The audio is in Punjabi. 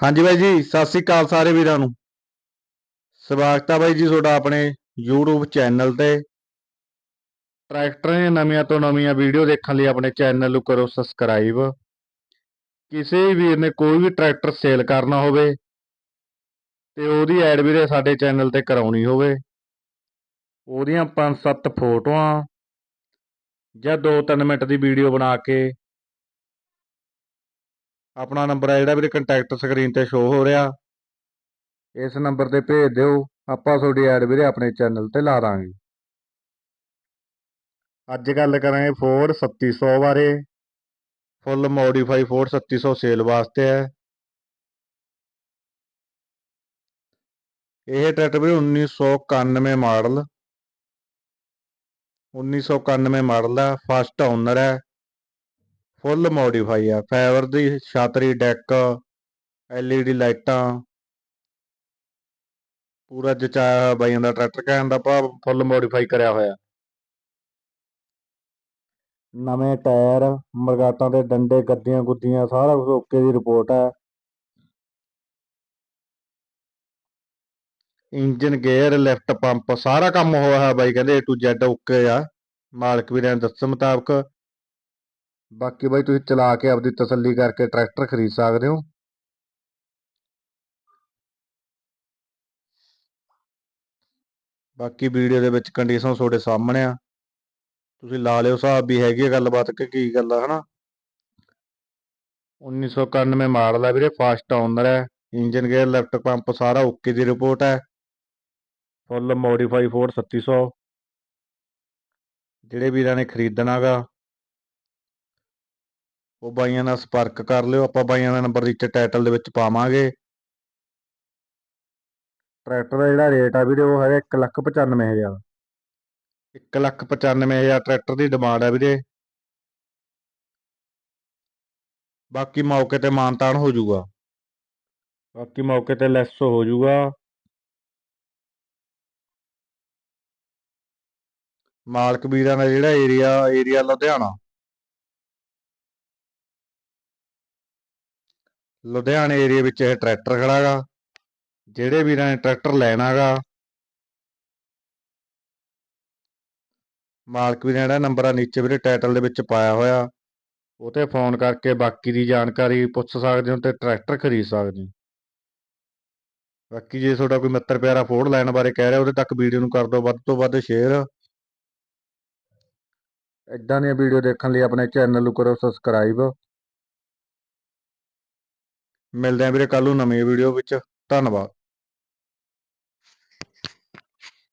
ਹਾਂਜੀ ਬਾਈ ਜੀ, ਸਤਿ ਸ੍ਰੀ ਅਕਾਲ ਸਾਰੇ ਵੀਰਾਂ ਨੂੰ। ਸਵਾਗਤ ਹੈ ਬਾਈ ਜੀ ਤੁਹਾਡਾ ਆਪਣੇ YouTube ਚੈਨਲ ਤੇ। ਟਰੈਕਟਰਾਂ ਦੀਆਂ ਨਵੀਆਂ ਤੋਂ ਨਵੀਆਂ ਵੀਡੀਓ ਦੇਖਣ ਲਈ ਆਪਣੇ ਚੈਨਲ ਨੂੰ ਕਰੋ ਸਬਸਕ੍ਰਾਈਬ। ਕਿਸੇ ਵੀਰ ਨੇ ਕੋਈ ਵੀ ਟਰੈਕਟਰ ਸੇਲ ਕਰਨਾ ਹੋਵੇ ਤੇ ਉਹਦੀ ਐਡ ਵੀਰੇ ਸਾਡੇ ਚੈਨਲ ਤੇ ਕਰਾਉਣੀ ਹੋਵੇ। ਉਹਦੀਆਂ 5-7 ਫੋਟੋਆਂ ਜਾਂ 2-3 ਮਿੰਟ ਦੀ ਵੀਡੀਓ ਬਣਾ ਕੇ ਆਪਣਾ ਨੰਬਰ ਹੈ ਜਿਹੜਾ ਵੀਰੇ ਕੰਟੈਕਟ ਸਕਰੀਨ ਤੇ ਸ਼ੋ ਹੋ ਰਿਹਾ। ਇਸ ਨੰਬਰ ਤੇ ਭੇਜ ਦਿਓ, ਆਪਾਂ ਤੁਹਾਡੀ ਐਡ ਵੀਰੇ ਆਪਣੇ ਚੈਨਲ ਤੇ ਲਾ ਦਾਂਗੇ। ਅੱਜ ਗੱਲ ਕਰਾਂਗੇ ਫੋਰਡ 3700 ਬਾਰੇ। ਫੁੱਲ ਮੋਡੀਫਾਈ ਫੋਰਡ 3700 ਸੇਲ ਵਾਸਤੇ ਹੈ। ਇਹ ਟਰੈਕਟਰ ਵੀਰੇ 1991 ਮਾਡਲ। 1991 ਮਾਡਲ ਦਾ ਫਸਟ ਓਨਰ ਹੈ। ਫੁੱਲ ਮੋਡੀਫਾਈ ਆ ਫਾਈਬਰ ਦੀ ਛਾਤਰੀ ਡੈਕ ਐਲਈਡੀ ਲਾਈਟਾਂ। ਪੂਰਾ ਜਚਾਇਆ ਹੋਇਆ ਬਾਈਆਂ ਦਾ ਟਰੈਕਟਰ ਕਹਿਣ ਦਾ ਭਾਵ ਫੁੱਲ ਮੋਡੀਫਾਈ ਕਰਿਆ ਹੋਇਆ। ਨਵੇਂ ਟਾਇਰ, ਮਰਗਾਟਾਂ ਦੇ ਡੰਡੇ, ਗੱਦੀਆਂ ਗੁੱਦੀਆਂ, ਸਾਰਾ ਕੁਝ ਓਕੇ ਦੀ ਰਿਪੋਰਟ ਹੈ ਇੰਜਨ ਗੇਅਰ ਲਿਫਟ ਪੰਪ ਸਾਰਾ ਕੰਮ ਹੋਇਆ ਹੈ ਬਾਈ, ਕਹਿੰਦੇ A to Z ਓਕੇ ਆ। ਮਾਲਕ ਵੀਰਾਂ ਦੇ ਦੱਸਣ ਮੁਤਾਬਕ ਬਾਕੀ ਬਾਈ ਤੁਸੀਂ ਚਲਾ ਕੇ ਆਪਦੀ ਤਸੱਲੀ ਕਰਕੇ ਟਰੈਕਟਰ ਖਰੀਦ ਸਕਦੇ ਹੋ। ਬਾਕੀ ਵੀਡੀਓ ਦੇ ਵਿੱਚ ਕੰਡੀਸ਼ਨ ਤੁਹਾਡੇ ਸਾਹਮਣੇ ਆ। ਤੁਸੀਂ ਲਾ ਲਿਓ ਹਿਸਾਬ ਵੀ ਹੈਗੀ ਆ ਗੱਲਬਾਤ ਕਿ ਕੀ ਗੱਲ ਆ, ਹਨਾ? 1991 ਮਾਡਲ ਹੈ ਵੀਰੇ ਫਾਸਟ ਓਨਰ ਹੈ ਇੰਜਨ ਗੇਅਰ ਲੈਫਟ ਪੰਪ ਸਾਰਾ ਓਕੇ ਦੀ ਰਿਪੋਰਟ ਹੈ ਫੁੱਲ ਮੋਡੀਫਾਈ ਫੋਰਡ 3700 ਜਿਹੜੇ ਵੀਰਾਂ ਨੇ ਖਰੀਦਣਾਗਾ ਉਹ ਬਾਈਆਂ ਨਾਲ ਸੰਪਰਕ ਕਰ ਲਿਓ ਆਪਾਂ ਬਾਈਆਂ ਦਾ ਨੰਬਰ ਨੀਚੇ ਟਾਈਟਲ ਦੇ ਵਿੱਚ ਪਾਵਾਂਗੇ। ਟਰੈਕਟਰ ਦਾ ਜਿਹੜਾ ਰੇਟ ਆ ਵੀਰੇ ਉਹ ਹੈਗਾ 195000 195000 ਟਰੈਕਟਰ ਦੀ ਡਿਮਾਂਡ ਹੈ ਵੀਰੇ। ਬਾਕੀ ਮੌਕੇ ਤੇ ਮਾਨਤਾਨ ਹੋ ਜਾਊਗਾ। ਬਾਕੀ ਮੌਕੇ ਤੇ ਲੈਸ ਹੋ ਜਾਊਗਾ। ਮਾਲਕ ਵੀਰਾਂ ਦਾ ਜਿਹੜਾ ਏਰੀਆ ਏਰੀਆ ਲੁਧਿਆਣਾ। ਲੁਧਿਆਣੇ ਏਰੀਆ ਵਿੱਚ ਇਹ ਟਰੈਕਟਰ ਖੜਾਗਾ ਜਿਹੜੇ ਵੀਰਾਂ ਨੇ ਟਰੈਕਟਰ ਲੈਣਾਗਾ ਮਾਲਕ ਵੀਰਾਂ ਜਿਹੜਾ ਨੰਬਰ ਆ ਨੀਚੇ ਵੀਰੇ ਟਾਈਟਲ ਦੇ ਵਿੱਚ ਪਾਇਆ ਹੋਇਆ। ਉਹ ਤੇ ਫੋਨ ਕਰਕੇ ਬਾਕੀ ਦੀ ਜਾਣਕਾਰੀ ਪੁੱਛ ਸਕਦੇ ਹੋ ਤੇ ਟਰੈਕਟਰ ਖਰੀਦ ਸਕਦੇ ਹੋ। ਬਾਕੀ ਜੇ ਤੁਹਾਡਾ ਕੋਈ ਮਿੱਤਰ ਪਿਆਰਾ ਫੋੜ ਲੈਣ ਬਾਰੇ ਕਹਿ ਰਿਹਾ, ਉਹਦੇ ਤੱਕ ਵੀਡੀਓ ਨੂੰ ਕਰ ਦਿਓ, ਵੱਧ ਤੋਂ ਵੱਧ ਸ਼ੇਅਰ ਇਦਾਂ ਦੀਆਂ ਵੀਡੀਓ ਦੇਖਣ ਲਈ ਆਪਣੇ ਚੈਨਲ ਨੂੰ ਕਰੋ ਸਬਸਕ੍ਰਾਈਬ ਮਿਲਦੇ ਆਂ ਵੀਰੇ ਕੱਲ ਨੂੰ ਨਵੀਂ ਵੀਡੀਓ ਵਿੱਚ ਧੰਨਵਾਦ।